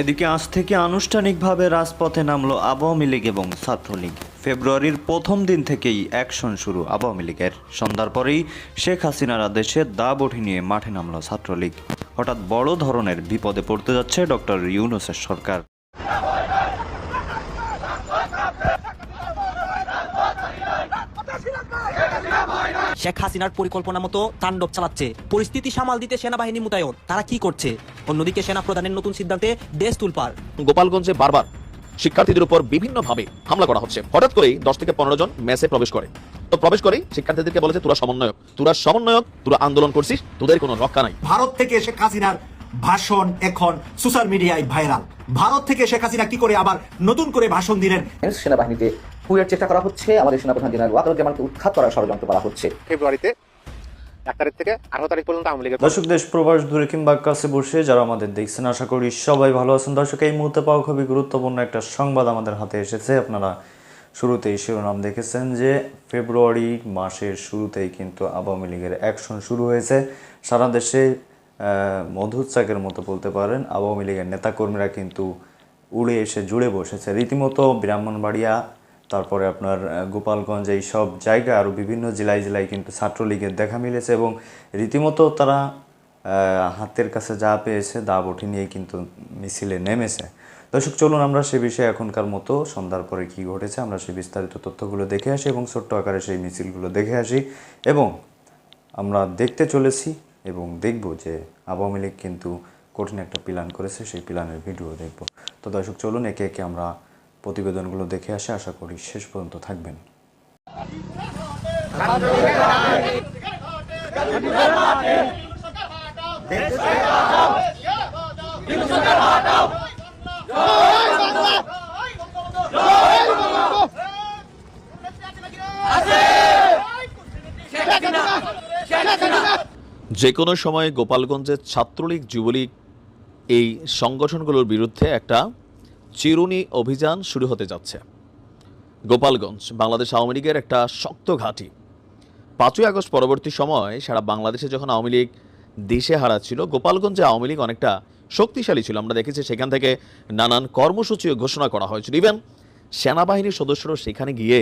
এদিকে আজ থেকে আনুষ্ঠানিকভাবে রাজপথে নামলো আওয়ামী লীগ এবং ছাত্রলীগ। ফেব্রুয়ারির প্রথম দিন থেকেই অ্যাকশন শুরু আওয়ামী লীগের। সন্ধ্যার পরেই শেখ হাসিনার আদেশে দাব ওঠে নিয়ে মাঠে নামলো ছাত্রলীগ। হঠাৎ বড় ধরনের বিপদে পড়তে যাচ্ছে ডক্টর ইউনুসের সরকার। শেখ হাসিনার পরিকল্পনা মতো তাণ্ডব চালাচ্ছে। পরিস্থিতি সামাল দিতে সেনাবাহিনী মোতায়েন। তারা কি করছে? অন্যদিকে সেনা প্রধানের নতুন সিদ্ধান্তে দেশ তুলপার। গোপালগঞ্জে বারবার শিক্ষার্থীদের উপর বিভিন্নভাবে হামলা করা হচ্ছে। হঠাৎ করেই দশ থেকে পনেরো জন মেসে প্রবেশ করে। তো প্রবেশ করেই শিক্ষার্থীদেরকে বলেছে তোরা সমন্বয়ক তোরা সমন্বয়ক তোরা আন্দোলন করছিস তোদের কোনো রক্ষা নাই। ভারত থেকে শেখ হাসিনার ভাষণ এখন সোশ্যাল মিডিয়ায় ভাইরাল। ভারত থেকে শেখ হাসিনা কি করে আবার নতুন করে ভাষণ দিলেন? সেনাবাহিনীতে কুয়ের চেষ্টা করা হচ্ছে। আমাদের সেনাপ্রধান জেনারেল ওয়াকারুজ্জামানকে উৎখাত করার ষড়যন্ত্র করা হচ্ছে। ফেব্রুয়ারিতে এক তারিখ থেকে আঠারো তারিখ পর্যন্ত আওয়ামী লীগের দর্শক দেশ প্রবাস দূরে কিংবা কাছে বসে যারা আমাদের দেখছেন আশা করি সবাই ভালো আছেন। দর্শক এই মুহূর্তে পাওয়া খুবই গুরুত্বপূর্ণ একটা সংবাদ আমাদের হাতে এসেছে। আপনারা শুরুতেই শিরোনাম দেখেছেন যে ফেব্রুয়ারি মাসের শুরুতেই কিন্তু আওয়ামী লীগের অ্যাকশন শুরু হয়েছে। সারা দেশে আহ, মধুচাকের মতো বলতে পারেন আওয়ামী লীগের নেতাকর্মীরা কিন্তু উড়ে এসে জুড়ে বসেছে। রীতিমতো ব্রাহ্মণবাড়িয়া তারপরে আপনার গোপালগঞ্জ, এই সব জায়গায় আরও বিভিন্ন জেলায় জেলায় কিন্তু ছাত্রলীগের দেখা মিলেছে এবং রীতিমতো তারা হাতের কাছে যা পেয়েছে দা বটি নিয়ে কিন্তু মিছিলে নেমেছে। দর্শক, চলুন আমরা সে বিষয়ে এখনকার মতো সন্ধ্যার পরে কি ঘটেছে আমরা সেই বিস্তারিত তথ্যগুলো দেখে আসি এবং ছোট্ট আকারে সেই মিছিলগুলো দেখে আসি এবং আমরা দেখতে চলেছি এবং দেখব যে আওয়ামী লীগ কিন্তু কঠিন একটা প্ল্যান করেছে, সেই প্ল্যানের ভিডিও দেখব। তো দর্শক, চলুন একে একে আমরা প্রতিবেদনগুলো দেখে আসি, আশা করি শেষ পর্যন্ত থাকবেন। যে কোনো সময় গোপালগঞ্জের ছাত্রলীগ যুবলীগ এই সংগঠনগুলোর বিরুদ্ধে একটা চিরুনি অভিযান শুরু হতে যাচ্ছে। গোপালগঞ্জ, বাংলাদেশ আওয়ামী লীগের একটা শক্ত ঘাঁটি। পাঁচই আগস্ট পরবর্তী সময় সারা বাংলাদেশে যখন আওয়ামী লীগ দেশে হারাচ্ছিল, গোপালগঞ্জে আওয়ামী লীগ অনেকটা শক্তিশালী ছিল। আমরা দেখেছি সেখান থেকে নানান কর্মসূচিও ঘোষণা করা হয়েছিল। ইভেন সেনাবাহিনীর সদস্যরাও সেখানে গিয়ে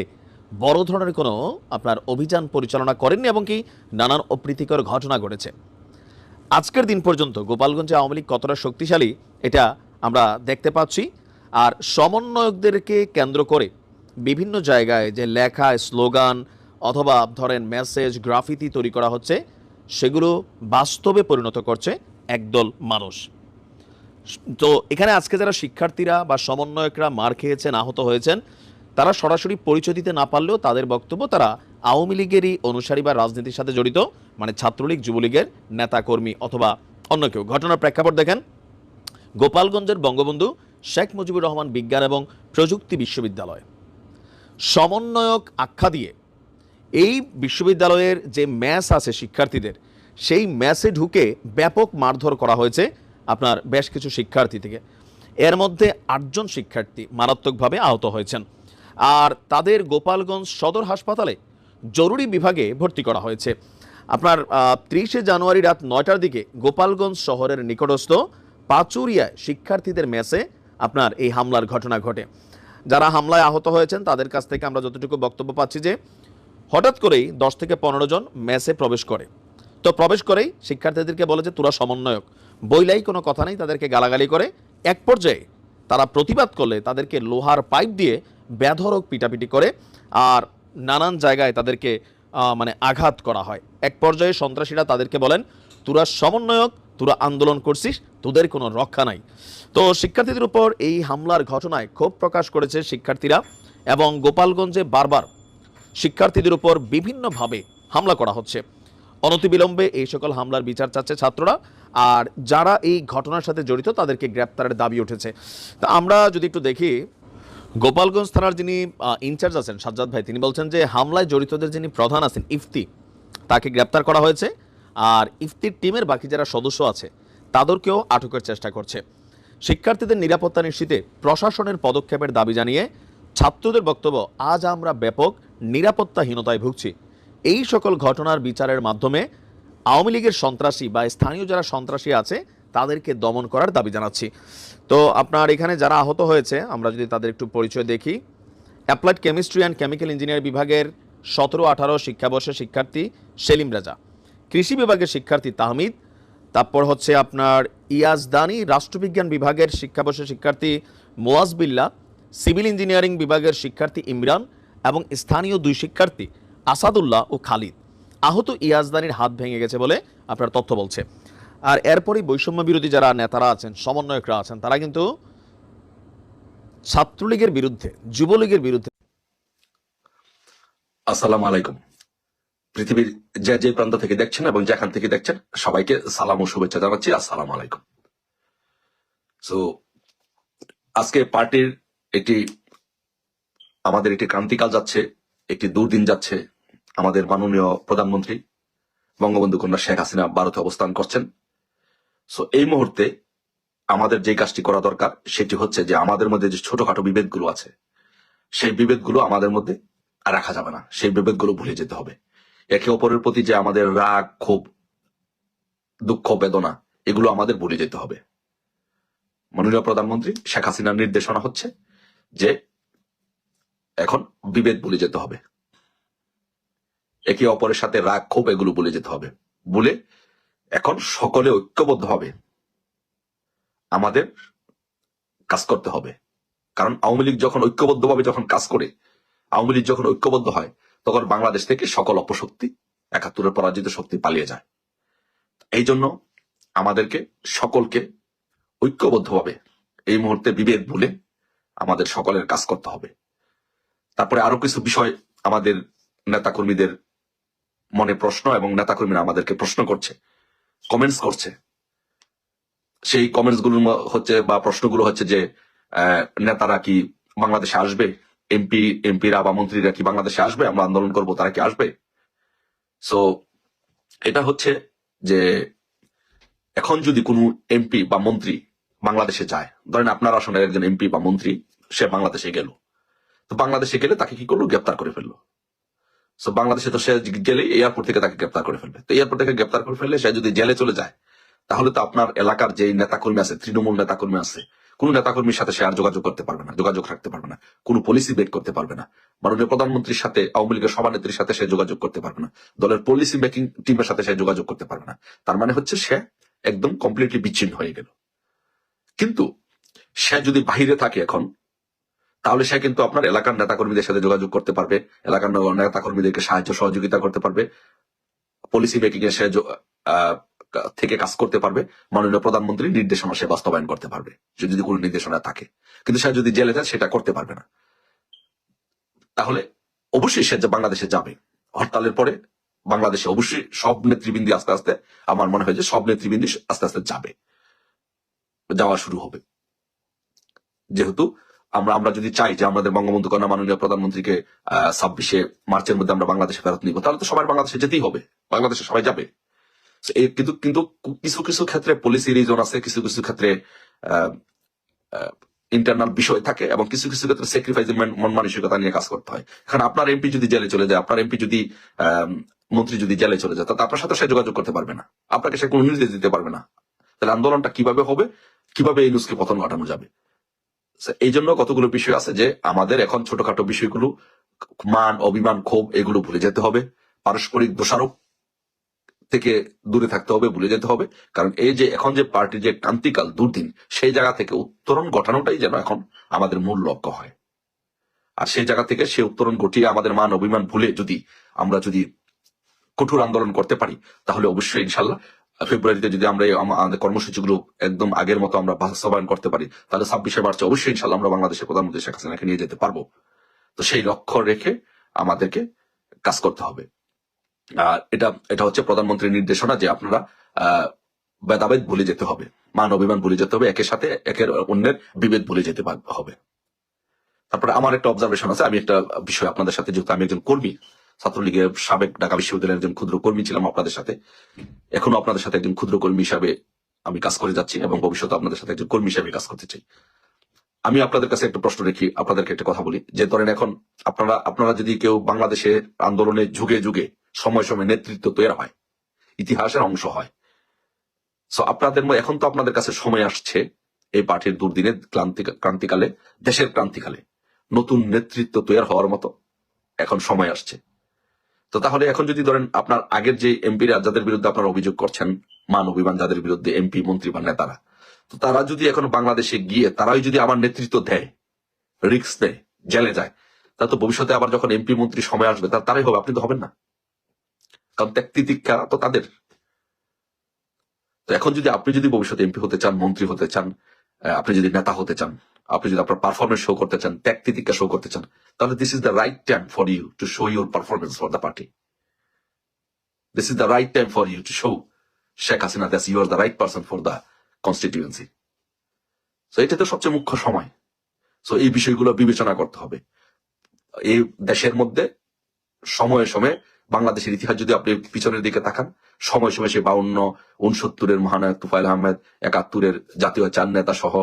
বড় ধরনের কোনো আপনার অভিযান পরিচালনা করেননি এবং কি নানান অপ্রীতিকর ঘটনা ঘটেছে। আজকের দিন পর্যন্ত গোপালগঞ্জে আওয়ামী লীগ কতটা শক্তিশালী, এটা আমরা দেখতে পাচ্ছি। আর সমন্বয়কদেরকে কেন্দ্র করে বিভিন্ন জায়গায় যে লেখা, স্লোগান অথবা ধরেন মেসেজ, গ্রাফিতি তৈরি করা হচ্ছে, সেগুলো বাস্তবে পরিণত করছে একদল মানুষ। তো এখানে আজকে যারা শিক্ষার্থীরা বা সমন্বয়করা মার খেয়েছেন, আহত হয়েছেন, তারা সরাসরি পরিচয় দিতে না পারলেও তাদের বক্তব্য তারা আওয়ামী লীগেরই অনুসারী বা রাজনীতির সাথে জড়িত মানে ছাত্রলীগ, যুবলীগের নেতাকর্মী অথবা অন্য কেউ। ঘটনার প্রেক্ষাপট দেখেন। গোপালগঞ্জের বঙ্গবন্ধু শেখ মুজিবুর রহমান বিজ্ঞান এবং প্রযুক্তি বিশ্ববিদ্যালয়। সমন্বয়ক আখ্যা দিয়ে এই বিশ্ববিদ্যালয়ের যে ম্যাচ আছে শিক্ষার্থীদের, সেই ম্যাচে ঢুকে ব্যাপক মারধর করা হয়েছে আপনার বেশ কিছু শিক্ষার্থী থেকে। এর মধ্যে আটজন শিক্ষার্থী মারাত্মকভাবে আহত হয়েছেন। আর তাদের গোপালগঞ্জ সদর হাসপাতালে জরুরি বিভাগে ভর্তি করা হয়েছে। আপনার ত্রিশে জানুয়ারি রাত নয়টার দিকে গোপালগঞ্জ শহরের নিকটস্থ পাচুরিয়ায় শিক্ষার্থীদের মেসে আপনার এই হামলার ঘটনা ঘটে। যারা হামলায় আহত হয়েছেন, তাদের কাছ থেকে আমরা যতটুকু বক্তব্য পাচ্ছি যে, হঠাৎ করেই দশ থেকে পনেরো জন মেসে প্রবেশ করে। তো প্রবেশ করেই শিক্ষার্থীদেরকে বলে যে, তোরা সমন্বয়ক। বইলাই কোনো কথা নেই, তাদেরকে গালাগালি করে। এক পর্যায়ে তারা প্রতিবাদ করলে তাদেরকে লোহার পাইপ দিয়ে বেধরক পিটাপিটি করে আর নানান জায়গায় তাদেরকে মানে আঘাত করা হয়। এক পর্যায়ে সন্ত্রাসীরা তাদেরকে বলেন, তোরা সমন্বয়ক তোরা আন্দোলন করছিস, তোদের কোনো রক্ষা নাই। তো শিক্ষার্থীদের উপর এই হামলার ঘটনায় ক্ষোভ প্রকাশ করেছে শিক্ষার্থীরা এবং গোপালগঞ্জে বারবার শিক্ষার্থীদের উপর বিভিন্নভাবে হামলা করা হচ্ছে। অনতিবিলম্বে এই সকল হামলার বিচার চাচ্ছে ছাত্ররা আর যারা এই ঘটনার সাথে জড়িত তাদেরকে গ্রেপ্তারের দাবি উঠেছে। তা আমরা যদি একটু দেখি, গোপালগঞ্জ থানার যিনি ইনচার্জ আছেন সাজ্জাদ ভাই, তিনি বলছেন যে হামলায় জড়িতদের যিনি প্রধান আছেন ইফতি, তাকে গ্রেপ্তার করা হয়েছে। আর ইফতির টিমের বাকি যারা সদস্য আছে, তাদেরকেও আটকের চেষ্টা করছে। শিক্ষার্থীদের নিরাপত্তা নিশ্চিতে প্রশাসনের পদক্ষেপের দাবি জানিয়ে ছাত্রদের বক্তব্য, আজ আমরা ব্যাপক নিরাপত্তাহীনতায় ভুগছি। এই সকল ঘটনার বিচারের মাধ্যমে আওয়ামী লীগের সন্ত্রাসী বা স্থানীয় যারা সন্ত্রাসী আছে, তাদেরকে দমন করার দাবি জানাচ্ছি। তো আপনার এখানে যারা আহত হয়েছে, আমরা যদি তাদের একটু পরিচয় দেখি। Applied chemistry and chemical engineer বিভাগের সতেরো আঠারো শিক্ষাবর্ষের শিক্ষার্থী সেলিম রাজা। কৃষি বিভাগের শিক্ষার্থী তাহমিদ। তারপর হচ্ছে আপনার ইয়াজদানি রাষ্ট্রবিজ্ঞান বিভাগের শিক্ষাবর্ষের শিক্ষার্থী মোয়াজ বিল্লা, সিভিল ইঞ্জিনিয়ারিং বিভাগের শিক্ষার্থী ইমরান এবং স্থানীয় দুই শিক্ষার্থী আসাদুল্লাহ ও খালিদ। আহত ইয়াজদানির হাত ভেঙে গেছে বলে আপনার তথ্য বলছে। আর এরপরই বৈষম্য বিরোধী যারা নেতারা আছেন, সমন্বয়করা আছেন, তারা কিন্তু ছাত্রলীগের বিরুদ্ধে, যুবলীগের বিরুদ্ধে আসসালামু আলাইকুম। পৃথিবীর যে যে প্রান্ত থেকে দেখছেন এবং যেখান থেকে দেখছেন, সবাইকে সালাম ও শুভেচ্ছা জানাচ্ছি। আসসালামু আলাইকুম। সো আজকে পার্টির একটি, আমাদের একটি ক্রান্তিকাল যাচ্ছে, একটি দুর্দিন যাচ্ছে। আমাদের মাননীয় প্রধানমন্ত্রী বঙ্গবন্ধু কন্যা শেখ হাসিনা ভারতে অবস্থান করছেন। সো এই মুহূর্তে আমাদের যে কাজটি করা দরকার, সেটি হচ্ছে যে আমাদের মধ্যে যে ছোটখাটো বিভেদগুলো আছে, সেই বিভেদগুলো আমাদের মধ্যে রাখা যাবে না। সেই বিভেদগুলো ভুলে যেতে হবে। একে অপরের প্রতি যে আমাদের রাগ, ক্ষোভ, দুঃখ, বেদনা, এগুলো আমাদের ভুলে যেতে হবে। মাননীয় প্রধানমন্ত্রী শেখ হাসিনার নির্দেশনা হচ্ছে যে এখন বিভেদ ভুলে যেতে হবে। একে অপরের সাথে রাগ, ক্ষোভ, এগুলো ভুলে যেতে হবে। বলে এখন সকলে ঐক্যবদ্ধ হবে। আমাদের কাজ করতে হবে। কারণ আওয়ামী লীগ যখন ঐক্যবদ্ধভাবে যখন কাজ করে, আওয়ামী লীগ যখন ঐক্যবদ্ধ হয় তখন বাংলাদেশ থেকে সকল অপশক্তি একাত্তরের পরাজিত শক্তি পালিয়ে যায়। এই জন্য আমাদেরকে সকলকে ঐক্যবদ্ধভাবে এই মুহূর্তে বিভেদ ভুলে আমাদের সকলের কাজ করতে হবে। তারপরে আরও কিছু বিষয় আমাদের নেতাকর্মীদের মনে প্রশ্ন এবং নেতাকর্মীরা আমাদেরকে প্রশ্ন করছে কমেন্টস করছে। সেই কমেন্টসগুলো হচ্ছে বা প্রশ্নগুলো হচ্ছে যে নেতারা কি বাংলাদেশে আসবে? এমপি এমপিরা বা মন্ত্রীরা কি বাংলাদেশে আসবে? আমরা আন্দোলন করব, তারা কি আসবে? সো এটা হচ্ছে যে এখন যদি কোনো এমপি বা মন্ত্রী বাংলাদেশে যায়, ধরেন আপনার আসনের একজন এমপি বা মন্ত্রী, সে বাংলাদেশে গেল। তো বাংলাদেশে গেলে তাকে কি করল? গ্রেপ্তার করে ফেলল। সো বাংলাদেশে তো সে গেলে এয়ারপোর্ট থেকে তাকে গ্রেপ্তার করে ফেলবে। তো এয়ারপোর্ট থেকে গ্রেপ্তার করে ফেললে সে যদি জেলে চলে যায়, তাহলে তো আপনার এলাকার যে নেতাকর্মী আছে, তৃণমূল নেতাকর্মী আছে কোন নেতাকর্মীর সাথে সে আর যোগাযোগ করতে পারবে না, যোগাযোগ রাখতে পারবে না, কোন পলিসি বেট করতে পারবে না। মাননীয় প্রধানমন্ত্রীর সাথে, আওয়ামী লীগের সভানেত্রীর সাথে সে যোগাযোগ করতে পারবে না। দলের পলিসি মেকিং টিমের সাথে সে যোগাযোগ করতে পারবে না। তার মানে হচ্ছে সে একদম কমপ্লিটলি বিচ্ছিন্ন হয়ে গেল। কিন্তু সে যদি বাহিরে থাকে এখন, তাহলে সে কিন্তু আপনার এলাকার নেতাকর্মীদের সাথে যোগাযোগ করতে পারবে, এলাকার নেতাকর্মীদেরকে সাহায্য সহযোগিতা করতে পারবে। পলিসি মেকিং এ সে থেকে কাজ করতে পারবে, মাননীয় প্রধানমন্ত্রীর নির্দেশনা সে বাস্তবায়ন করতে পারবে, সে যদি কোনো নির্দেশনা থাকে। কিন্তু সে যদি জেলে যায়, সেটা করতে পারবে না। তাহলে অবশ্যই সে বাংলাদেশে যাবে, হরতালের পরে বাংলাদেশে অবশ্যই সব নেতৃবৃন্দি আস্তে আস্তে, আমার মনে হয় যে সব নেতৃবৃন্দি আস্তে আস্তে যাবে। যাওয়া শুরু হবে। যেহেতু আমরা আমরা যদি চাই যে আমাদের বঙ্গবন্ধু কন্যা মাননীয় প্রধানমন্ত্রীকে ছাব্বিশে মার্চের মধ্যে আমরা বাংলাদেশে ফেরত নিব, তাহলে তো সবাই বাংলাদেশে যেতেই হবে। বাংলাদেশে সবাই যাবে। কিন্তু কিন্তু কিছু কিছু ক্ষেত্রে পলিসি রিজন আছে, কিছু কিছু ক্ষেত্রে ইন্টারনাল বিষয় থাকে এবং কিছু কিছু ক্ষেত্রে স্যাক্রিফাইস মন মানসিকতা নিয়ে কাজ করতে হয়। এখন আপনার এমপি যদি জেলে চলে যায়, আপনার এমপি যদি মন্ত্রী যদি জেলে চলে যায় তাহলে আপনার সাথে সে যোগাযোগ করতে পারবে না। আপনাকে সে কোনো নির্দেশ দিতে পারবে না। তাহলে আন্দোলনটা কীভাবে হবে? কীভাবে এই নুসকে পতন ঘটানো যাবে? এই জন্য কতগুলো বিষয় আছে যে আমাদের এখন ছোটখাটো বিষয়গুলো, মান, অভিমান, ক্ষোভ, এগুলো ভুলে যেতে হবে। পারস্পরিক দোষারোপ থেকে দূরে থাকতে হবে, ভুলে যেতে হবে। কারণ এই যে, এখন যে পার্টির যে ক্রান্তিকাল দুর্দিন, সেই জায়গা থেকে উত্তরণ ঘটানোটাই যেন এখন আমাদের মূল লক্ষ্য হয়। আর সেই জায়গা থেকে সে উত্তরণ ঘটিয়ে আমাদের মান অভিমান ভুলে যদি আমরা যদি কঠোর আন্দোলন করতে পারি, তাহলে অবশ্যই ইনশাল্লাহ ফেব্রুয়ারিতে যদি আমরা আমাদের কর্মসূচিগুলো একদম আগের মতো আমরা বাস্তবায়ন করতে পারি, তাহলে ছাব্বিশে মার্চে অবশ্যই ইনশাল্লাহ আমরা বাংলাদেশের প্রধানমন্ত্রী শেখ হাসিনাকে নিয়ে যেতে পারব। তো সেই লক্ষ্য রেখে আমাদেরকে কাজ করতে হবে। এটা এটা হচ্ছে প্রধানমন্ত্রীর নির্দেশনা যে আপনারা ভেদাভেদ ভুলে যেতে হবে, মান অভিমান ভুলে যেতে হবে, একের সাথে একের অন্যের বিভেদ ভুলে যেতে হবে। তারপরে আমার একটা অবজারভেশন আছে, আমি একটা বিষয় আপনাদের সাথে যেহেতু আমি একজন কর্মী, ছাত্রলীগের সাবেক ঢাকা বিশ্ববিদ্যালয়ের একজন ক্ষুদ্র কর্মী ছিলাম আপনাদের সাথে। এখনও আপনাদের সাথে একজন ক্ষুদ্র কর্মী হিসাবে আমি কাজ করে যাচ্ছি এবং ভবিষ্যতে আপনাদের সাথে একজন কর্মী হিসাবে কাজ করতে চাই। আমি আপনাদের কাছে একটা প্রশ্ন রেখি, আপনাদেরকে একটা কথা বলি, যে ধরেন এখন আপনারা আপনারা যদি কেউ বাংলাদেশে আন্দোলনে যুগে যুগে সময় সময় নেতৃত্ব তৈরি হয়। ইতিহাসের অংশ হয়। সো আপনাদের ম- এখন তো আপনাদের কাছে সময় আসছে এই পার্টির দুর্দিনে ক্লান্তি ক্রান্তিকালে দেশের ক্রান্তিকালে নতুন নেতৃত্ব তৈরি হওয়ার মতো এখন সময় আসছে। তো তাহলে এখন যদি ধরেন আপনার আগের যে এমপিরা যাদের বিরুদ্ধে আপনারা অভিযোগ করছেন, মান অভিমান যাদের বিরুদ্ধে এমপি, মন্ত্রী বা নেতারা, তো তারা যদি এখন বাংলাদেশে গিয়ে, তারাই যদি আমার নেতৃত্ব দেয় রিক্স দেয় জেলে যায় তা তো ভবিষ্যতে আবার যখন এমপি, মন্ত্রী সময় আসবে তারাই হবে, আপনি তো হবেন না। কারণ ত্যাগ তিতিক্ষা তো তাদের। তো এখন যদি আপনি যদি ভবিষ্যতে এমপি হতে চান, মন্ত্রী হতে চান আপনি যদি নেতা হতে চান, আপনি যদি আপনার পারফরমেন্স শো করতে চান, ত্যাগ তিতিক্ষা শো করতে চান, তাহলে this is the right time for you to show your performance for the party this is the right time for you to show Sheikh Hasina that's you are the right person for the constituency তো এটা তো সবচেয়ে মুখ্য সময়। So এই বিষয়গুলো বিবেচনা করতে হবে। এই দেশের মধ্যে সময়ে সময়ে বাংলাদেশের ইতিহাস যদি আপনি পিছনের দিকে তাকান, সময় সময় সে বাউন্ন উনসত্তরের মহানায়ক তুফাইল আহমেদ, একাত্তরের জাতীয় চার নেতা সহ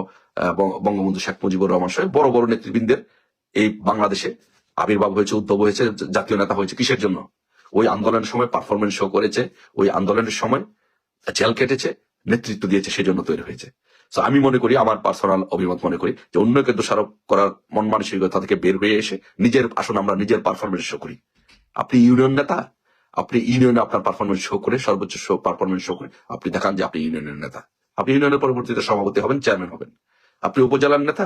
বঙ্গবন্ধু শেখ মুজিবুর রহমান সহ বড় বড় নেতৃবৃন্দের এই বাংলাদেশে আবির্ভাব হয়েছে, উদ্ভব হয়েছে জাতীয় নেতা হয়েছে কিসের জন্য? ওই আন্দোলনের সময় পারফরমেন্স শো করেছে, ওই আন্দোলনের সময় জেল কেটেছে, নেতৃত্ব দিয়েছে, সেজন্য তৈরি হয়েছে। তো আমি মনে করি, আমার পার্সোনাল অভিমত মনে করি, যে অন্যকে দোষারোপ করার মন মানসিকতা থেকে বের হয়ে এসে নিজের আসন আমরা নিজের পারফরমেন্স শো করি। আপনি ইউনিয়ন নেতা আপনি ইউনিয়নে আপনার পারফরমেন্স শো করে সর্বোচ্চ শো পারফরমেন্স শো করে আপনি দেখান যে আপনি ইউনিয়নের নেতা। আপনি ইউনিয়নের পরবর্তীতে সভাপতি হবেন চেয়ারম্যান হবেন। আপনি উপজেলার নেতা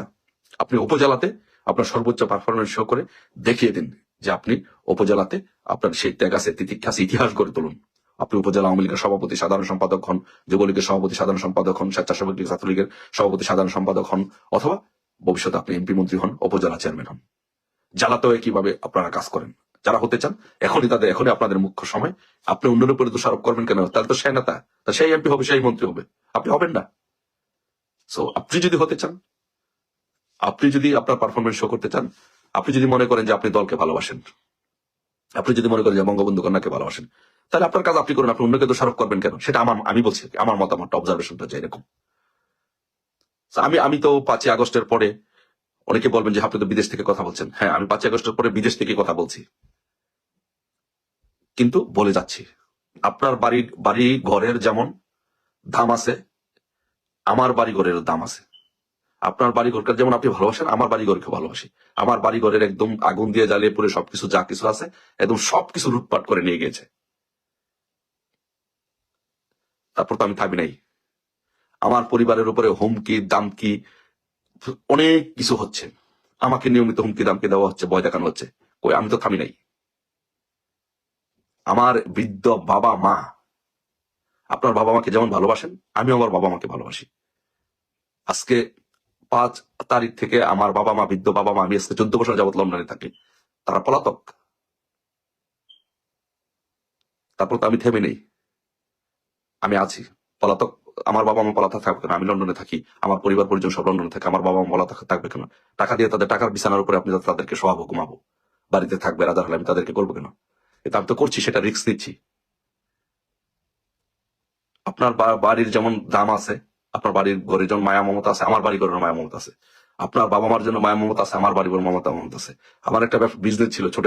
আপনি উপজেলাতে আপনার সর্বোচ্চ পারফরমেন্স শো করে দেখিয়ে দিন যে আপনি উপজেলাতে আপনার সেই ত্যাগ আছে তিতিক্ষা আছে, ইতিহাস গড়ে তুলুন। আপনি উপজেলা আওয়ামী লীগের সভাপতি সাধারণ সম্পাদক হন যুবলীগের সভাপতি সাধারণ সম্পাদক হন স্বেচ্ছাসেবক লীগ ছাত্রলীগের সভাপতি সাধারণ সম্পাদক হন অথবা ভবিষ্যতে আপনি এমপি মন্ত্রী হন উপজেলা চেয়ারম্যান হন। জ্বালাতেও কীভাবে আপনারা কাজ করেন? যারা হতে চান, এখনই তাদের, এখনই আপনাদের মুখ্য সময়। আপনি অন্যের উপরে দোষারোপ করবেন কেন? তাহলে তো সে নেতা, তা সেই এমপি হবে, সেই মন্ত্রী হবে। আপনি হবেন না। সো আপনি যদি হতে চান, আপনি যদি আপনার পারফরমেন্স শো করতে চান, আপনি যদি মনে করেন যে আপনি দলকে ভালোবাসেন, আপনি যদি মনে করেন যে বঙ্গবন্ধু কন্যাকে ভালোবাসেন, তাহলে আপনার কাজ আপনি করুন, আপনি অন্যকে দোষারোপ করবেন কেন? সেটা আমার, আমি বলছি, আমার মতামতটা অবজারভেশনটা যে এরকম। আমি আমি তো পাঁচই আগস্টের পরে, অনেকে বলবেন যে আপনি তো বিদেশ থেকে কথা বলছেন। হ্যাঁ আমি পাঁচই আগস্টের পরে বিদেশ থেকে কথা বলছি। কিন্তু বলে যাচ্ছি। আপনার বাড়ি বাড়ি ঘরের যেমন দাম আছে, আমার বাড়ি ঘরের দাম আছে। আপনার বাড়ি ঘরকে যেমন আপনি ভালোবাসেন, আমার বাড়ি ঘরকে ভালোবাসি। আমার বাড়ি ঘরের একদম আগুন দিয়ে জ্বালিয়ে পুরো সবকিছু যা কিছু আছে, একদম সবকিছু লুটপাট করে নিয়ে গেছে তারপর তো আমি থামি নাই। আমার পরিবারের উপরে হুমকি, দামকি, অনেক কিছু হচ্ছে। আমাকে নিয়মিত হুমকি, দামকি দেওয়া হচ্ছে, ভয় দেখানো হচ্ছে। কই, আমি তো থামি নাই। আমার বৃদ্ধ বাবা মা, আপনার বাবা মাকে যেমন ভালোবাসেন আমি আমার বাবা মাকে ভালোবাসি। আজকে পাঁচ তারিখ থেকে আমার বাবা মা, বৃদ্ধ বাবা মা, আমি আজকে চোদ্দ বছর যাবত লন্ডনে থাকি। তারা পলাতক। তারপর তো আমি থেমে নেই। আমি আছি। পলাতক, আমার বাবা মা পলাতক থাকবে কেন? আমি লন্ডনে থাকি। আমার পরিবার পরিজন সব লন্ডনে থাকে। আমার বাবা মা পলাতক থাকবে কেন? টাকা দিয়ে তাদের টাকার বিছানার উপরে আপনি তাদেরকে শোয়াবো, ঘুমাবো। বাড়িতে থাকবে, রাজার হলে আমি তাদেরকে করব কেন? এটা আমি তো করছি, সেটা রিস্ক দিচ্ছি আপনার বাড়ির যেমন দাম আছে, আপনার বাড়ির ঘরে যেমন মায়া মমতা আছে, আমার বাড়ি ঘরের মায়া মমতা আছে। আপনার বাবা মার জন্য মায়া মমতা আছে, আমার বাড়ি ঘরের মমতা মমতা আছে। আমার একটা বিজনেস ছিল, ছোট